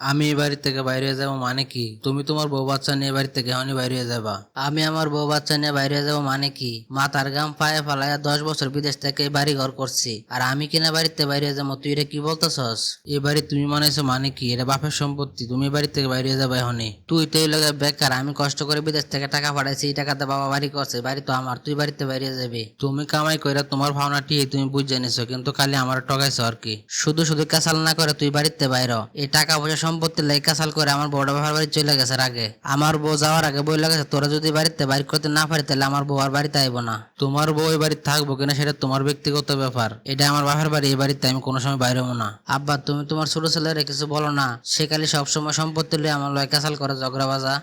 আমি এই বাড়ি থেকে বাইরে যাব মানে কি? তুমি তোমার বউ বাচ্চা নিয়ে বাড়ি থেকে এখনই বাইরে যাবা। আমি আমার বউ বাচ্চা নিয়ে বাইরে যাব মানে কি? মাথার গাম পায়ে ফালাইয়া দশ বছর বিদেশ থেকে বাড়ি ঘর করছি। আর আমি কিনা বাড়িতে বাইরে যাব, তুই এটা কি বলতেছস? এই বাড়ি তুমি মানাইছো মানে কি? এটা বাপের সম্পত্তি, তুমি বাড়ি থেকে বাইরে যাবে এখনই। তুই তো এই বেকার, আমি কষ্ট করে বিদেশ থেকে টাকা পাঠাইছি, এই টাকাতে বাবা বাড়ি করছে, বাড়ি তো আমার, তুই বাড়িতে বাইরে যাবি। তুমি কামাই করে তোমার ভাবনাটি তুমি বুঝে নিছো, কিন্তু খালি আমার টকাইছো আর কি। শুধু শুধু কাসাল না করে তুই বাড়িতে বাইর এই টাকা পয়সা সম্পত্তি লেখা সাল করে আমার বড় বাবার বাড়ি চলে গেছে আগে। আমার বউ যাওয়ার আগে বই লাগেছে তোরা যদি বাড়িতে বাইর করতে না পারি তাহলে আমার বউ আর বাড়িতে আইবো না। তোমার বউ এই বাড়িতে থাকব কিনা সেটা তোমার ব্যক্তিগত ব্যাপার। এটা আমার বাপের বাড়ি, এই বাড়িতে আমি কোনো সময় বাইরে না। আব্বা, তুমি তোমার ছোট ছেলেরা কিছু বলো না। সে খালি সবসময় সম্পত্তি লিয়ে আমার লয় সাল করে ঝগড়া বাজা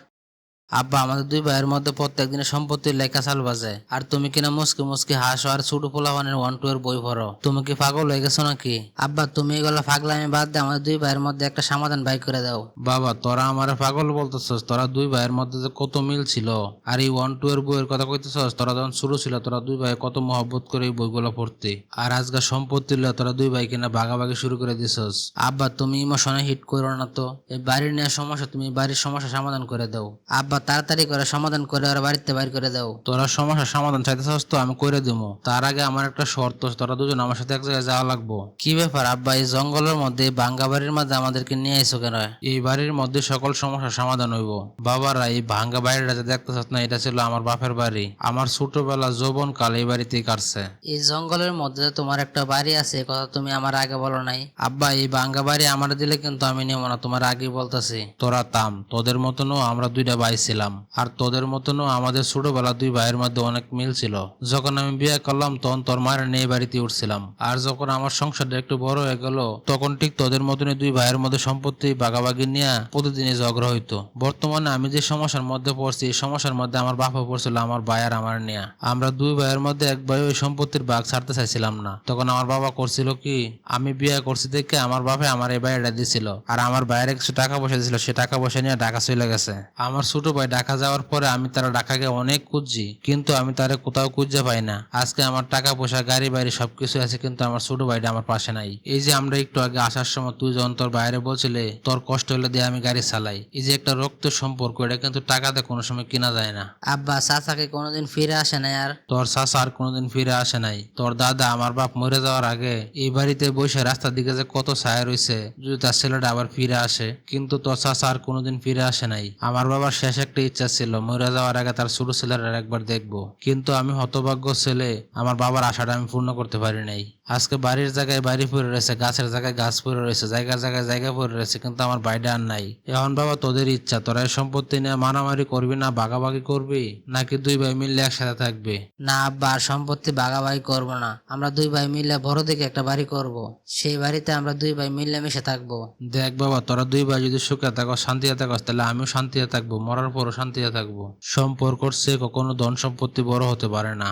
আব্বা আমাদের দুই ভাইয়ের মধ্যে প্রত্যেক দিনে সম্পত্তির লেখা চাল বাজে। আর তুমি কিনা মুসকি মুসকি হাসো আর ছোট পোলাবানের ওয়ান টু এর বই ভরো তুমি কি পাগল হয়ে গেছো নাকি? আব্বা তুমি এগুলো পাগলামি বাদ দিয়ে আমাদের দুই ভাইয়ের মধ্যে একটা সমাধান বাই করে দাও। বাবা তোরা আমার পাগল বলতেছস। তোরা দুই ভাইয়ের মধ্যে যে কত মিল ছিল। আর এই ওয়ান টু এর বইয়ের কথা কইতেছস? তোরা যখন শুরু ছিল তোরা দুই ভাই কত মহব্বত করে এই বইগুলো পড়তে। আর আজকাল সম্পত্তি লয়ে তোরা দুই ভাই কিনা ভাগাভাগি শুরু করে দিছস। আব্বা তুমি ইমোশনে হিট করো না তো। এই বাড়ির নিয়ে সমস্যা তুমি বাড়ির সমস্যা সমাধান করে দাও। আব্বা তাড়াতাড়ি করে সমাধান করে ওরা বাড়িতে বাইর করে দাও। তোরা সমস্যার সমাধান চাইতেছস তো আমি করে দেবো তার আগে আমার একটা শর্ত তোরা দুজন আমার সাথে এক জায়গায় যাওয়া লাগবো। কি ব্যাপার আব্বা এই জঙ্গলের মধ্যে ভাঙ্গা বাড়ির মধ্যে আমাদেরকে নিয়ে এসো কেন? এই বাড়ির মধ্যে সকল সমস্যার সমাধান হইব। বাবারা এই ভাঙ্গা বাড়িটা যে দেখতেছস না এটা ছিল আমার বাপের বাড়ি। আমার ছোটবেলা যৌবন কাল এই বাড়িতেই কাটছে। এই জঙ্গলের মধ্যে তোমার একটা বাড়ি আছে এ কথা তুমি আমার আগে বলো নাই। আব্বা এই ভাঙ্গা বাড়ি আমার দিলে কিন্তু আমি নেব না তোমার আগে বলতেছি। তোরা তাম তোদের মতনও আমরা দুইটা ভাই ছিলাম আর তোদের মতনও আমাদের ছোটবেলা দুই ভাইয়ের মধ্যে অনেক মিল ছিল। যখন আমি বিয়ে করলাম, তখন তোর মায়ের নিয়ে বাড়িতে উঠছিলাম। আর যখন আমার সংসারটা একটু বড় হয়ে গেল, তখন ঠিক তোদের মতনই দুই ভাইয়ের মধ্যে সম্পত্তি বাগাবাগি নিয়ে প্রতিদিনই ঝগড়া হইতো। বর্তমানে আমি যে সমস্যার মধ্যে পড়ছি, এই সমস্যার মধ্যে আমার বাপা পড়ছিল, আমার ভাই আর আমার নিয়ে। আমরা দুই ভাইয়ের মধ্যে এক ভাই ওই সম্পত্তির বাঘ ছাড়তে চাইছিলাম না। তখন আমার বাবা করছিল কি, আমি বিয়ে করছি দেখে আমার বাপে আমার এই বাইরে দিছিল। আর আমার বাইরে কিছু টাকা পয়সা দিছিল, সে টাকা পয়সা নিয়ে ঢাকা চলে গেছে। আমার ছোট ভাই ঢাকা যাওয়ার পরে আমি তারা ঢাকাকে অনেক খুঁজছি কিন্তু আমি তারে কোথাও খুঁজে পাই না। আজকে আমার টাকা পয়সা গাড়ি বাড়ি সবকিছু আছে কিন্তু আমার ছোট ভাইটা আমার পাশে নাই। এই যে আমরা একটু আগে আসার সময় তুই যখন তোর বাইরে বলছিলে তোর কষ্ট হলে দিয়ে আমি গাড়ি চালাই। এই যে একটা রক্ত সম্পর্ক এটা কিন্তু টাকাতে কোনো সময় কিনা যায় না। আব্বা চাচাকে কোনোদিন ফিরে আসে না আর? তোর চাচা আর কোনোদিন ফিরে আসে নাই। তোর দাদা আমার বাপ মরে যাওয়ার আগে এই বাড়িতে বসে রাস্তার দিকে যে কত ছায়া রয়েছে যদি তার ছেলেটা আবার ফিরে আসে কিন্তু তোর চাচা আর কোনোদিন ফিরে আসে নাই। আমার বাবার শেষ একটা ইচ্ছা ছিল মরে যাওয়ার আগে তার ছোট ছেলের একবার দেখব। কিন্তু আমি হতভাগ্য ছেলে আমার বাবার আশাটা আমি পূর্ণ করতে পারি নাই। আজকে বাড়ির জায়গায় বাড়ি পড়ে রয়েছে গাছের জায়গায় গাছ পড়ে রয়েছে জায়গার জায়গায় জায়গা পড়ে রয়েছে কিন্তু আমার বাইরে আর নাই। এখন বাবা তোদের ইচ্ছা তোরা সম্পত্তি নিয়ে মারামারি করবি না ভাগাভাগি করবি নাকি দুই ভাই মিললে একসাথে থাকবে? না আব্বা আর সম্পত্তি ভাগাভাগি করব না। আমরা দুই ভাই মিলে বড় দিকে একটা বাড়ি করব। সেই বাড়িতে আমরা দুই ভাই মিলে মিশে থাকব। দেখ বাবা তোরা দুই ভাই যদি সুখে থাকো শান্তিতে থাকো তাহলে আমিও শান্তিতে থাকব মরার পরও শান্তিতে থাকব। সম্পর্কর সে কখনো ধন সম্পত্তি বড় হতে পারে না।